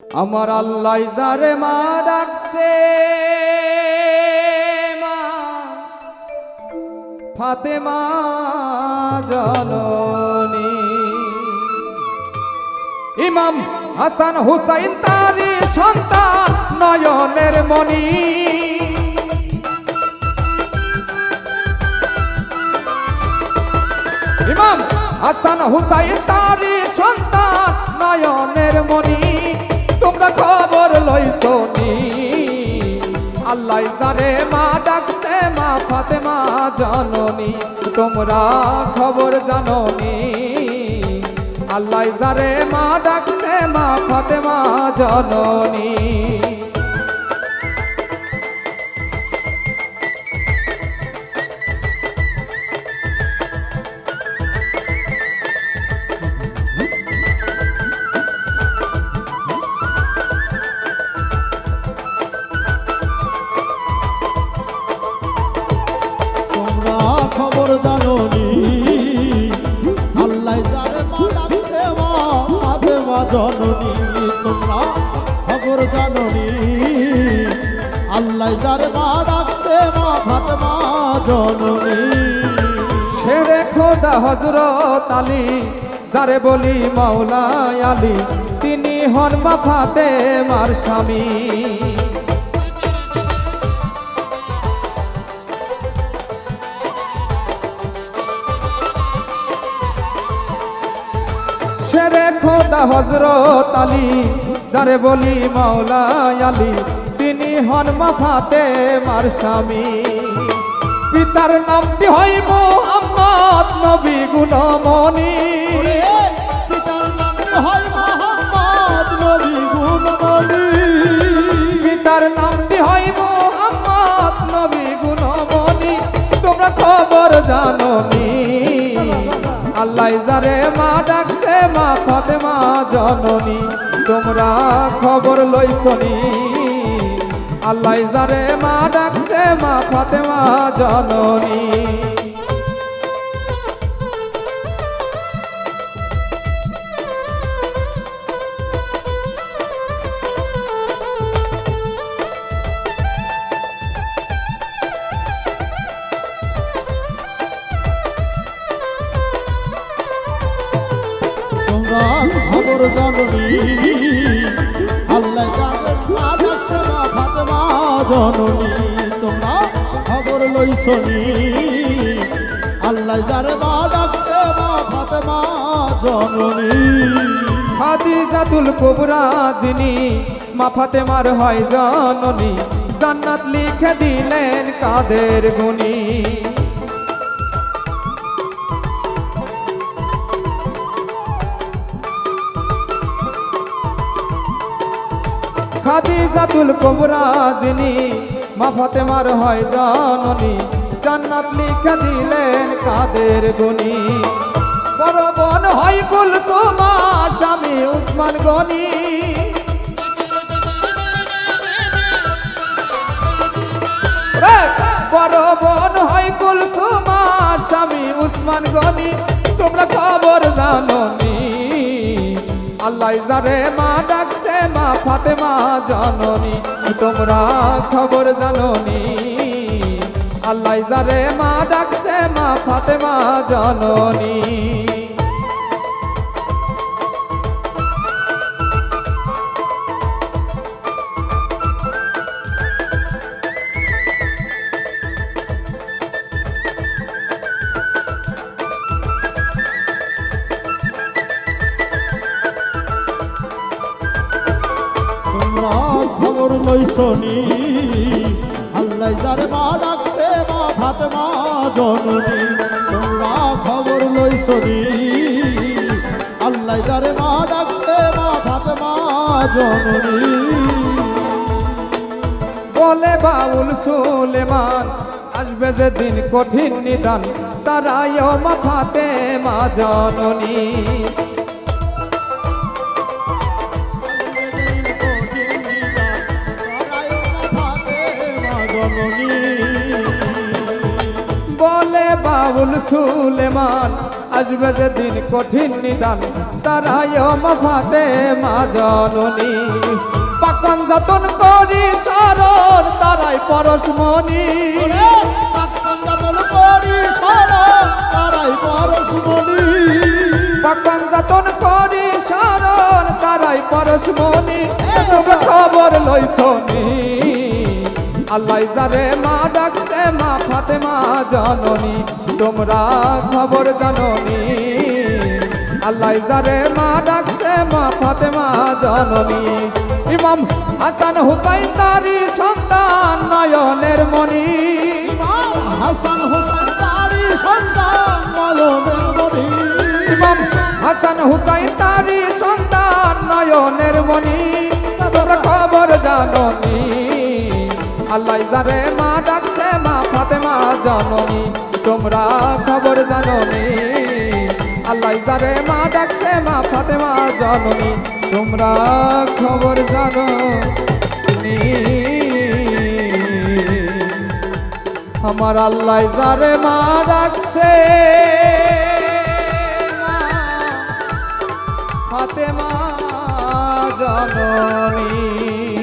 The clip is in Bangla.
আমার আল্লাহ যারে মা ডাকছে, মা। ফাতেমা জননী। ইমাম হাসান হুসাইন তারি সন্তান নয়নের মণি। ইমাম হাসান হুসাইন তারি সন্তান নয়নের মণি। তোমরা খবর লইছো নি। আল্লাহ সারে মা ডাকছে, মা ফাতেমা জননী। তোমরা খবর জাননি। আল্লাহ সারে মা ডাকছে, মা ফাতেমা জননী। জননী, তোমরা খবর জাননী। আল্লাহ যার মা ডাকছে মা ফাতেমা জননী। ছেড়ে খোদা হজরত আলী, যারে বলি মাওলাই আলী। তিনি হন মা ফাতে মার স্বামী। ছেড়ে খোদা হজরত আলী, যারে বলি মাওলা আলী। তিনি হন মাফাতে মার স্বামী। পিতার নামটি হয় মোহাম্মদ নবী গুণমণি। পিতার নামটি হয় যারে মা ডাকছে মা ফাতেমা জননী। তোমরা খবর লইছনি আল্লাহ যারে মা ডাকছে মা ফাতেমা জননী। জাননি আল্লাহ মা ডাকছে ফাতেমা জননী। তোমরা খবর লইছনি আল্লাহ যারে মা ফাতেমা জননী। খাদিজাতুল কুবরা যিনি মা ফাতেমার হয় জননী, জান্নাত লিখে দিলেন কাদের গুনি খাদিজাতুল কুবরা যিনি মা ফাতেমার হয় জননী, জান্নাত লিখে দিলেন কাদের গুনি বড় বোন হয় কুলসুমা, স্বামী উসমান গনি! বড় বোন হয় কুলসুমা, স্বামী উসমান গনি। তোমরা খবর জানো নি আল্লাহ যারে মা ডাকছে মা ফাতেমা জননী তোমরা খবর জাননী। আল্লাহ যারে মা ডাকছে মা ফাতেমা জননী। লইছনি আল্লাহ যারে মা ডাকছে, মা ফাতেমা জননী। তোমরা খবর লইছনি আল্লাহ যারে মা ডাকছে, মা ফাতেমা জননী। বলে বাউল সুলেমান, আসবে যে দিন কঠিন নিদান তারাই মাথাতে মা জননী। সুলেমান আসবে যে দিন কঠিন নিদান তারাই মা ফাতে মা জননী। পাকন যতন করি শরণ তারাই পরশমণি ওরে পাক্কান যাতন করি শরণ তারাই পরশুমণি পাকন যতন করি শরণ তারাই পরশমণি তোমরা খবর লইছনি আল্লাহ যারে মা ডাকছে মা ফাতে মা জননী। তোমরা খবর জাননি আল্লাহ যারে মা ডাকছে মা ফাতে মা জননী ইমাম হাসান হুসাইন তারি সন্তান নয়নের ইমাম হাসান হোসেন তারি সন্তান নয়নের মণি। ইমাম হাসান হুসাইন তারি সন্তান নয়নের মণি। তোমরা খবর জাননি আল্লাহ যারে মা ডাকছে মা ফাতেমা জননী তোমরা খবর জাননি। আল্লাহ যারে মা ডাকছে, মা ফাতেমা জননী। তোমরা খবর জানো আমার আল্লাহ যারে মা ডাকছে ফাতেমা জননী।